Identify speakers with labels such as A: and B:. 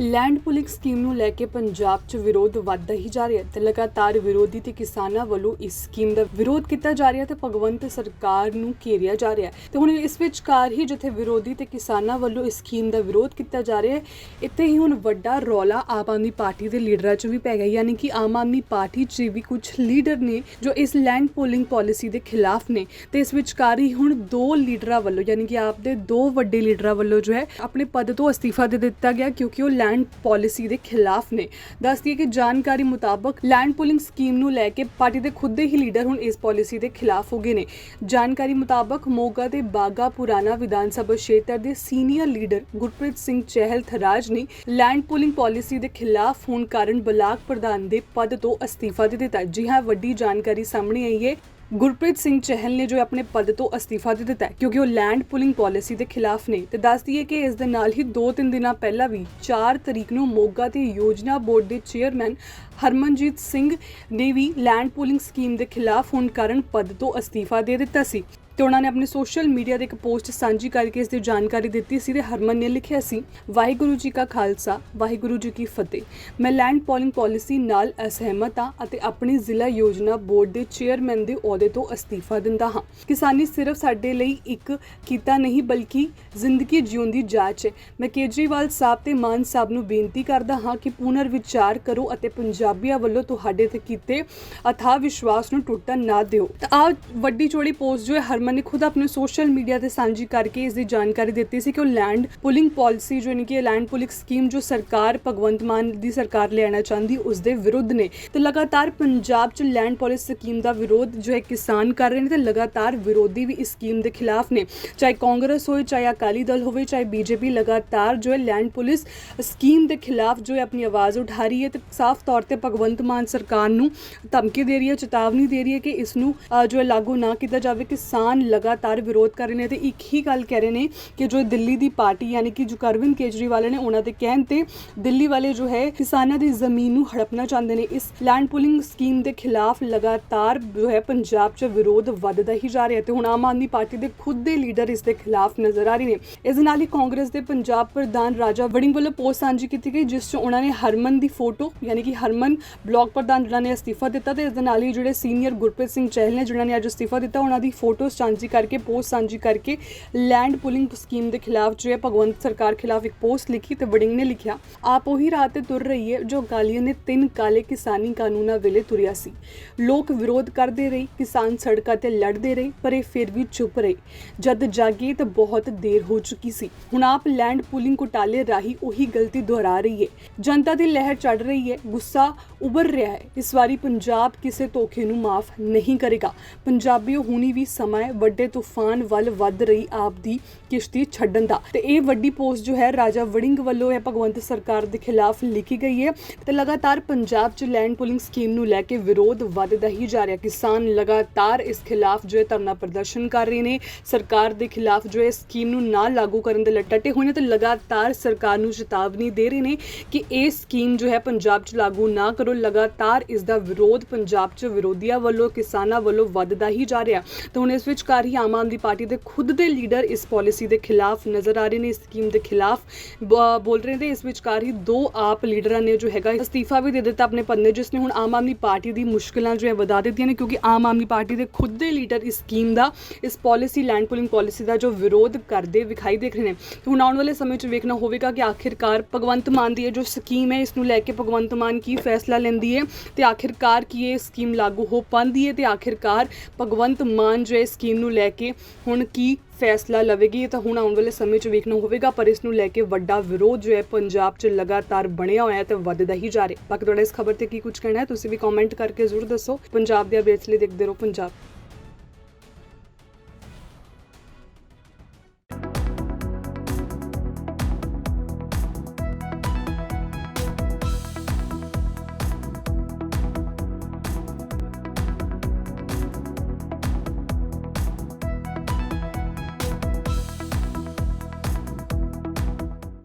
A: Land pooling scheme ਨੂੰ ਲੈ ਕੇ ਪੰਜਾਬ 'ਚ ਵਿਰੋਧ ਵੱਧਦਾ ਹੀ ਜਾ ਰਿਹਾ ਹੈ ਤੇ ਲਗਾਤਾਰ ਵਿਰੋਧੀ ਤੇ ਕਿਸਾਨਾਂ ਵੱਲੋਂ ਇਸ ਸਕੀਮ ਦਾ ਵਿਰੋਧ ਕੀਤਾ ਜਾ ਰਿਹਾ ਤੇ ਭਗਵੰਤ ਸਰਕਾਰ ਨੂੰ ਘੇਰਿਆ ਜਾ ਰਿਹਾ ਹੈ। ਤੇ ਹੁਣ ਇਸ ਵਿਚਕਾਰ ਹੀ ਜਿੱਥੇ ਵਿਰੋਧੀ ਤੇ ਕਿਸਾਨਾਂ ਵੱਲੋਂ ਇਸ ਸਕੀਮ ਦਾ ਵਿਰੋਧ ਕੀਤਾ ਜਾ ਰਿਹਾ ਹੈ, ਇੱਥੇ ਹੀ ਹੁਣ ਵੱਡਾ ਰੌਲਾ ਆਮ ਆਦਮੀ ਪਾਰਟੀ ਦੇ ਲੀਡਰਾਂ 'ਚ ਵੀ ਪੈ ਗਿਆ। ਯਾਨੀ ਕਿ ਆਮ ਆਦਮੀ ਪਾਰਟੀ 'ਚ ਵੀ ਕੁਝ ਲੀਡਰ ਨੇ ਜੋ ਇਸ ਲੈਂਡ ਪੋਲਿੰਗ ਪਾਲਿਸੀ ਦੇ ਖਿਲਾਫ ਨੇ ਤੇ ਇਸ ਵਿਚਕਾਰ ਹੀ ਹੁਣ ਦੋ ਲੀਡਰਾਂ ਵੱਲੋਂ, ਯਾਨੀ ਕਿ ਆਪ ਦੇ ਦੋ ਵੱਡੇ ਲੀਡਰਾਂ ਵੱਲੋਂ ਜੋ ਹੈ, ਆਪਣੇ ਪਦ ਤੋਂ ਅਸਤੀਫਾ ਦੇ ਦਿੱਤਾ ਗਿਆ ਕਿਉਂਕਿ ਉਹ ਲੈਂਡ ਪਾਲਿਸੀ ਦੇ ਖਿਲਾਫ ਨੇ। ਦੱਸਦੀ ਹੈ ਕਿ ਜਾਣਕਾਰੀ ਮੁਤਾਬਕ ਲੈਂਡ ਪੂਲਿੰਗ ਸਕੀਮ ਨੂੰ ਲੈ ਕੇ ਪਾਰਟੀ ਦੇ ਖੁਦ ਦੇ ਹੀ ਲੀਡਰ ਹੁਣ ਇਸ ਪਾਲਿਸੀ ਦੇ ਖਿਲਾਫ ਹੋ ਗਏ ਨੇ। ਜਾਣਕਾਰੀ ਮੁਤਾਬਕ ਮੋਗਾ ਦੇ ਬਾਗਾ ਪੁਰਾਣਾ ਵਿਧਾਨ ਸਭਾ ਖੇਤਰ ਦੇ ਸੀਨੀਅਰ ਲੀਡਰ ਗੁਰਪ੍ਰੀਤ ਸਿੰਘ ਚਹਿਲ ਥਰਾਜ ਨੇ ਲੈਂਡ ਪੂਲਿੰਗ ਪਾਲਿਸੀ ਦੇ ਖਿਲਾਫ ਹੋਣ ਕਾਰਨ ਬਲਾਕ ਪ੍ਰਧਾਨ ਦੇ ਪਦ ਤੋਂ ਅਸਤੀਫਾ ਦੇ ਦਿੱਤਾ। ਜੀ ਹਾਂ, ਵੱਡੀ ਜਾਣਕਾਰੀ ਸਾਹਮਣੇ ਆਈ ਹੈ। ਗੁਰਪ੍ਰੀਤ ਸਿੰਘ ਚਹਿਲ ਨੇ ਜੋ ਆਪਣੇ ਪਦ ਤੋਂ ਅਸਤੀਫਾ ਦੇ ਦਿੱਤਾ ਕਿਉਂਕਿ ਉਹ ਲੈਂਡ ਪੁਲਿੰਗ ਪਾਲਿਸੀ ਦੇ ਖਿਲਾਫ ਨੇ, ਤੇ ਦੱਸਦੀ ਹੈ ਕਿ ਇਸ ਦੇ ਨਾਲ ਹੀ 2-3 ਦਿਨਾਂ ਪਹਿਲਾਂ ਵੀ 4 ਤਰੀਕ ਨੂੰ ਮੋਗਾ ਤੇ ਯੋਜਨਾ ਬੋਰਡ ਦੇ ਚੇਅਰਮੈਨ ਹਰਮਨਜੀਤ ਸਿੰਘ ਨੇ ਵੀ ਲੈਂਡ ਪੁਲਿੰਗ ਸਕੀਮ ਦੇ ਖਿਲਾਫ ਹੋਣ ਕਾਰਨ ਪਦ ਤੋਂ ਅਸਤੀਫਾ ਦੇ ਦਿੱਤਾ ਸੀ। ਤੇ ਉਹਨਾਂ ਨੇ ਆਪਣੇ ਸੋਸ਼ਲ ਮੀਡੀਆ ਤੇ ਇੱਕ ਪੋਸਟ ਸਾਂਝੀ ਕਰਕੇ ਇਸ ਦੀ ਜਾਣਕਾਰੀ ਦਿੱਤੀ। ਸੀ ਤੇ ਹਰਮਨ ਨੇ ਲਿਖਿਆ ਸੀ, ਵਾਹਿਗੁਰੂ ਜੀ ਕਾ ਖਾਲਸਾ, ਵਾਹਿਗੁਰੂ ਜੀ ਕੀ ਫਤਿਹ। ਮੈਂ ਲੈਂਡ ਪੋਲਿੰਗ ਪਾਲਿਸੀ ਨਾਲ ਅਸਹਿਮਤ ਹਾਂ ਅਤੇ ਆਪਣੀ ਜ਼ਿਲ੍ਹਾ ਯੋਜਨਾ ਬੋਰਡ ਦੇ ਚੇਅਰਮੈਨ ਦੇ ਅਹੁਦੇ ਤੋਂ ਅਸਤੀਫਾ ਦਿੰਦਾ ਹਾਂ। ਕਿਸਾਨੀ ਸਿਰਫ ਸਾਡੇ ਲਈ ਇੱਕ ਕੀਤਾ ਨਹੀਂ, ਬਲਕਿ ਜ਼ਿੰਦਗੀ ਜਿਉਣ ਦੀ ਜਾਂਚ ਹੈ। ਮੈਂ ਕੇਜਰੀਵਾਲ ਸਾਹਿਬ ਤੇ ਮਾਨ ਸਾਹਿਬ ਨੂੰ ਬੇਨਤੀ ਕਰਦਾ ਹਾਂ ਕਿ ਪੁਨਰ ਵਿਚਾਰ ਕਰੋ ਅਤੇ ਪੰਜਾਬੀਆਂ ਵੱਲੋਂ ਤੁਹਾਡੇ ਤੇ ਕੀਤੇ ਅਥਾ ਵਿਸ਼ਵਾਸ ਨੂੰ ਟੁੱਟਣ ਨਾ ਦਿਓ। ਤਾਂ ਆ ਵੱਡੀ ਚੋੜੀ ਪੋਸਟ ਜੋ ਹੈ, ਹਰਮਨ ਨੇ ਖੁਦ ਆਪਣੇ ਸੋਸ਼ਲ ਮੀਡੀਆ ਤੇ ਸਾਂਝੀ ਕਰਕੇ ਇਸ ਦੀ ਜਾਣਕਾਰੀ ਦਿੱਤੀ ਸੀ ਕਿ ਉਹ ਲੈਂਡ ਪੁਲਿੰਗ ਪਾਲਿਸੀ ਜੋ ਕਿ ਲੈਂਡ ਪੁਲਿੰਗ ਸਕੀਮ ਜੋ ਸਰਕਾਰ, ਭਗਵੰਤ ਮਾਨ ਦੀ ਸਰਕਾਰ ਲਿਆਣਾ ਚਾਹੁੰਦੀ ਉਸ ਦੇ ਵਿਰੁੱਧ ਨੇ। ਤੇ ਲਗਾਤਾਰ ਪੰਜਾਬ 'ਚ ਲੈਂਡ ਪਾਲਿਸੀ ਸਕੀਮ ਦਾ ਵਿਰੋਧ ਜੋ ਹੈ ਕਿਸਾਨ ਕਰ ਰਹੇ ਨੇ ਤੇ ਲਗਾਤਾਰ ਵਿਰੋਧੀ ਵੀ ਇਸ ਸਕੀਮ ਦੇ ਖਿਲਾਫ ਨੇ। ਚਾਹੇ ਕਾਂਗਰਸ ਹੋਵੇ ਚਾਹੇ ਅਕਾਲੀ ਦਲ ਹੋਵੇ, ਚਾਹੇ ਬੀਜੇਪੀ, ਲਗਾਤਾਰ ਜੋ ਹੈ ਲੈਂਡ ਪੁਲਿਸ ਸਕੀਮ ਦੇ ਖਿਲਾਫ ਜੋ ਹੈ ਆਪਣੀ ਆਵਾਜ਼ ਉਠਾ ਰਹੀ ਹੈ ਤੇ ਸਾਫ਼ ਤੌਰ ਤੇ ਭਗਵੰਤ ਮਾਨ ਸਰਕਾਰ ਨੂੰ ਧਮਕੀ ਦੇ ਰਹੀ ਹੈ, ਚੇਤਾਵਨੀ ਦੇ ਰਹੀ ਹੈ ਕਿ ਇਸ ਨੂੰ ਜੋ ਹੈ ਲਾਗੂ ਨਾ ਕੀਤਾ ਜਾਵੇ। ਕਿਸਾਨ ਲਗਾਤਾਰ ਵਿਰੋਧ ਕਰ ਰਹੇ ਨੇ ਤੇ ਇੱਕ ਹੀ ਗੱਲ ਕਹਿ ਰਹੇ ਨੇ ਕਿ ਜੋ ਦਿੱਲੀ ਦੀ ਪਾਰਟੀ ਯਾਨੀ ਕਿ ਜੋ ਅਰਵਿੰਦ ਕੇਜਰੀਵਾਲ ਨੇ ਉਹਨਾਂ ਦੇ ਕਹਿਣ ਤੇ ਦਿੱਲੀ ਵਾਲੇ ਜੋ ਹੈ ਕਿਸਾਨਾਂ ਦੀ ਜ਼ਮੀਨ ਨੂੰ ਹੜਪਣਾ ਚਾਹੁੰਦੇ ਨੇ। ਇਸ ਲੈਂਡ ਪੁਲਿੰਗ ਸਕੀਮ ਦੇ ਖਿਲਾਫ ਲਗਾਤਾਰ ਜੋ ਹੈ ਪੰਜਾਬ 'ਚ ਵਿਰੋਧ ਵੱਧਦਾ ਹੀ ਜਾ ਰਿਹਾ ਤੇ ਹੁਣ ਆਮ ਆਦਮੀ ਪਾਰਟੀ ਦੇ ਖੁਦ ਦੇ ਲੀਡਰ ਇਸ ਦੇ ਖਿਲਾਫ ਨਜ਼ਰ ਆ ਰਹੇ ਨੇ। ਇਸ ਦੇ ਨਾਲ ਹੀ ਕਾਂਗਰਸ ਦੇ ਪੰਜਾਬ ਪ੍ਰਧਾਨ ਰਾਜਾ ਵੜਿੰਗ ਵੱਲੋਂ ਪੋਸਟ ਸਾਂਝੀ ਕੀਤੀ ਗਈ, ਜਿਸ 'ਚ ਉਹਨਾਂ ਨੇ ਹਰਮਨ ਦੀ ਫੋਟੋ ਯਾਨੀ ਕਿ ਹਰਮਨ ਬਲਾਕ ਪ੍ਰਧਾਨ ਜਿਹਨਾਂ ਨੇ ਅਸਤੀਫਾ ਦਿੱਤਾ ਤੇ ਇਸ ਦੇ ਨਾਲ ਹੀ ਜਿਹੜੇ ਸੀਨੀਅਰ ਗੁਰਪ੍ਰੀਤ ਸਿੰਘ ਚਹਿਲ ਨੇ, ਜਿਨ੍ਹਾਂ ਨੇ ਅੱਜ ਅਸਤੀਫਾ ਦਿੱਤਾ, ਉਹਨਾਂ ਦੀ ਫੋਟੋ ਸਾਂਝੀ ਕਰਕੇ ਪੋਸਟ ਸਾਂਝੀ ਕਰਕੇ ਲੈਂਡ ਪੁਲਿੰਗ ਸਕੀਮ ਦੇ ਖਿਲਾਫ ਜੋ ਹੈ ਭਗਵੰਤ ਸਰਕਾਰ ਖਿਲਾਫ ਇੱਕ ਪੋਸਟ ਲਿਖੀ ਤੇ ਵੜਿੰਗ ਨੇ ਲਿਖਿਆ ਆਪ ਉਹੀ ਰਾਹ ਤੇ ਤੁਰ ਰਹੀ ਹੈ ਜੋ ਗਾਲੀਆਂ ਨੇ ਤਿੰਨ ਕਾਲੇ ਕਿਸਾਨੀ ਕਾਨੂੰਨਾਂ ਵੇਲੇ ਤੁਰਿਆ ਸੀ ਲੋਕ ਵਿਰੋਧ ਕਰਦੇ ਰਹੇ ਕਿਸਾਨ ਸੜਕਾਂ ਤੇ ਲੜਦੇ ਰਹੇ ਪਰ ਇਹ ਫਿਰ ਵੀ ਚੁੱਪ ਰਹੇ ਜਦ ਜਾਗੇ ਤਾਂ ਬਹੁਤ ਦੇਰ ਹੋ ਚੁੱਕੀ ਸੀ ਹੁਣ ਆਪ ਲੈਂਡ ਪੁਲਿੰਗ ਘੁਟਾਲੇ ਰਾਹੀਂ ਉਹੀ ਗਲਤੀ ਦੁਹਰਾ ਰਹੀ ਹੈ ਜਨਤਾ ਦੀ ਲਹਿਰ ਚੜ ਰਹੀ ਹੈ ਗੁੱਸਾ ਉੱਭਰ ਰਿਹਾ ਹੈ ਇਸ ਵਾਰੀ ਪੰਜਾਬ ਕਿਸੇ ਧੋਖੇ ਨੂੰ ਮਾਫ ਨਹੀਂ ਕਰੇਗਾ ਪੰਜਾਬੀਓ ਹੁਣੀ ਵੀ ਸਮਾਂ ਹੈ ਵੱਡੇ ਤੂਫਾਨ ਵੱਲ ਵੱਧ ਰਹੀ ਆਪ ਦੀ ਕਿਸ਼ਤੀ ਛੱਡਣ ਦਾ। ਤੇ ਇਹ ਵੱਡੀ ਪੋਸਟ ਜੋ ਹੈ, ਰਾਜਾ ਵੜਿੰਗ ਵੱਲੋਂ ਹੈ ਭਗਵੰਤ ਸਰਕਾਰ ਦੇ ਖਿਲਾਫ ਲਿਖੀ ਗਈ ਹੈ ਤੇ ਲਗਾਤਾਰ ਪੰਜਾਬ 'ਚ ਲੈਂਡ ਪੁਲਿੰਗ ਸਕੀਮ ਨੂੰ ਲੈ ਕੇ ਵਿਰੋਧ ਵੱਧਦਾ ਹੀ ਜਾ ਰਿਹਾ। ਕਿਸਾਨ ਲਗਾਤਾਰ ਇਸ ਖਿਲਾਫ ਜੋ ਹੈ ਧਰਨਾ ਪ੍ਰਦਰਸ਼ਨ ਕਰ ਰਹੇ ਨੇ। ਸਰਕਾਰ ਦੇ ਖਿਲਾਫ ਜੋ ਹੈ ਸਕੀਮ ਨੂੰ ਨਾ ਲਾਗੂ ਕਰਨ ਦੇ ਲੱਟੇ ਹੋਏ ਨੇ ਤੇ ਲਗਾਤਾਰ ਸਰਕਾਰ ਨੂੰ ਚੇਤਾਵਨੀ ਦੇ ਰਹੇ ਨੇ ਕਿ ਇਹ ਸਕੀਮ ਜੋ ਹੈ ਪੰਜਾਬ 'ਚ ਲਾਗੂ ਨਾ ਕਰੋ। ਲਗਾਤਾਰ ਇਸ ਦਾ ਵਿਰੋਧ ਪੰਜਾਬ 'ਚ ਵਿਰੋਧੀਆਂ ਵੱਲੋਂ, ਕਿਸਾਨਾਂ ਵੱਲੋਂ ਵੱਧਦਾ ਹੀ ਜਾ ਰਿਹਾ। ਤੇ ਹੁਣ ਇਸ ਵਿੱਚ ਵਿਚਕਾਰ ਹੀ ਆਮ ਆਦਮੀ ਪਾਰਟੀ ਦੇ ਖੁਦ ਦੇ ਲੀਡਰ ਇਸ ਪਾਲਿਸੀ ਦੇ ਖਿਲਾਫ ਨਜ਼ਰ ਆ ਰਹੇ ਨੇ, ਇਸ ਸਕੀਮ ਦੇ ਖਿਲਾਫ। ਬੋਲ ਰਹੇ ਨੇ ਇਸ ਵਿਚਕਾਰ ਹੀ ਦੋ ਆਪ ਲੀਡਰਾਂ ਨੇ ਜੋ ਹੈਗਾ, ਅਸਤੀਫਾ ਵੀ ਦੇ ਦਿੱਤਾ ਆਪਣੇ ਪੰਨੇ ਜਿਸ ਨੇ ਹੁਣ ਆਮ ਆਦਮੀ ਪਾਰਟੀ ਦੀ ਮੁਸ਼ਕਲਾਂ ਜੋ ਹੈ ਵਧਾ ਦਿੱਤੀਆਂ ਨੇ, ਕਿਉਂਕਿ ਆਮ ਆਦਮੀ ਪਾਰਟੀ ਦੇ ਖੁਦ ਦੇ ਲੀਡਰ ਇਸ ਸਕੀਮ ਦਾ, ਇਸ ਪਾਲਿਸੀ ਲੈਂਡ ਪੁਲਿੰਗ ਪਾਲਿਸੀ ਦਾ ਜੋ ਵਿਰੋਧ ਕਰਦੇ, ਵਿਖਾਈ ਦੇਖ ਰਹੇ ਨੇ। ਹੁਣ ਆਉਣ ਵਾਲੇ ਸਮੇਂ 'ਚ ਵੇਖਣਾ ਹੋਵੇਗਾ ਕਿ ਆਖਿਰਕਾਰ ਭਗਵੰਤ ਮਾਨ ਦੀ ਇਹ ਜੋ ਸਕੀਮ ਹੈ, ਇਸ ਨੂੰ ਲੈ ਕੇ ਭਗਵੰਤ ਮਾਨ ਕੀ ਫੈਸਲਾ ਲੈਂਦੀ ਹੈ, ਤੇ ਆਖਿਰਕਾਰ ਕੀ ਇਹ ਸਕੀਮ ਲਾਗੂ ਹੋ ਪਾਉਂਦੀ ਹੈ, ਤੇ ਆਖਿਰਕਾਰ ਭਗਵੰਤ ਮਾਨ ਜੋ ਇਸ ਸਕੀਮ ਨੂੰ ਲੈ ਕੇ ਹੁਣ ਕੀ ਫੈਸਲਾ ਲਵੇਗੀ, ਇਹ ਤਾਂ ਹੁਣ ਆਉਣ ਵਾਲੇ ਸਮੇਂ 'ਚ ਵੇਖਣਾ ਹੋਵੇਗਾ, ਪਰ ਇਸ ਨੂੰ ਲੈ ਕੇ ਵੱਡਾ ਵਿਰੋਧ ਜੋ ਹੈ ਪੰਜਾਬ 'ਚ ਲਗਾਤਾਰ ਬਣਿਆ ਹੋਇਆ ਹੈ ਤੇ ਵੱਧਦਾ ਹੀ ਜਾ ਰਿਹਾ ਬਾਕੀ ਤੁਹਾਡਾ ਇਸ ਖਬਰ ਤੇ ਕੀ ਕੁਝ ਕਹਿਣਾ ਹੈ, ਤੁਸੀਂ ਵੀ ਕਮੈਂਟ ਕਰਕੇ ਜ਼ਰੂਰ ਦੱਸੋ। ਪੰਜਾਬ ਦੇ ਅਪਡੇਟਸ ਲਈ ਦੇਖਦੇ ਰਹੋ ਪੰਜਾਬ।